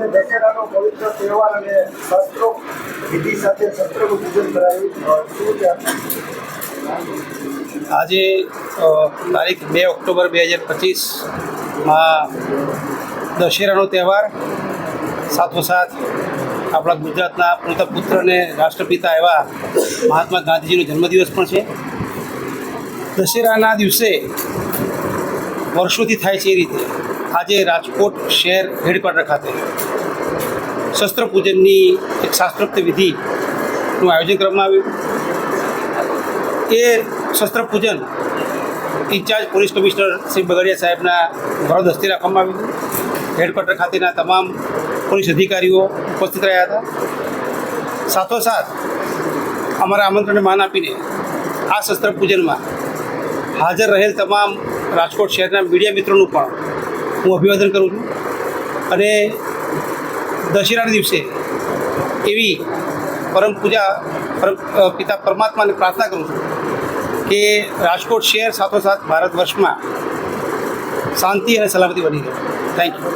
લોકોને દશેરાનો પવિત્ર તહેવાર અને શસ્ત્રો વિધિ સાથે શસ્ત્રનું પૂજન કરાયું. શું આજે તારીખ બે ઓક્ટોબર બે હજાર પચીસમાં દશેરાનો તહેવાર સાથોસાથ આપણા ગુજરાતના પૂતા પુત્ર અને રાષ્ટ્રપિતા એવા મહાત્મા ગાંધીજીનો જન્મદિવસ પણ છે. દશેરાના દિવસે વર્ષોથી થાય છે એ રીતે. આજે રાજકોટ શહેર હેડક્વાર્ટર ખાતે શસ્ત્ર પૂજનની એક શાસ્ત્રોક્ત વિધિનું આયોજન કરવામાં આવ્યું. એ શસ્ત્ર પૂજન in-charge police commissioner Shri Bagadiya સાહેબના વરદ હસ્તે રાખવામાં આવ્યું. હેડક્વાર્ટર ખાતેના તમામ પોલીસ અધિકારીઓ ઉપસ્થિત રહ્યા હતા. સાથોસાથ અમારા આમંત્રણને માન આપીને આ શસ્ત્ર પૂજનમાં હાજર રહેલ તમામ રાજકોટ શહેરના મીડિયા મિત્રોનું પણ હું અભિવાદન કરું છું. અને દશેરાના દિવસે એવી પરમ પૂજા પિતા પરમાત્માને પ્રાર્થના કરું છું કે રાજકોટ શહેર સાથોસાથ ભારત વર્ષમાં શાંતિ અને સલામતી બની રહે. Thank you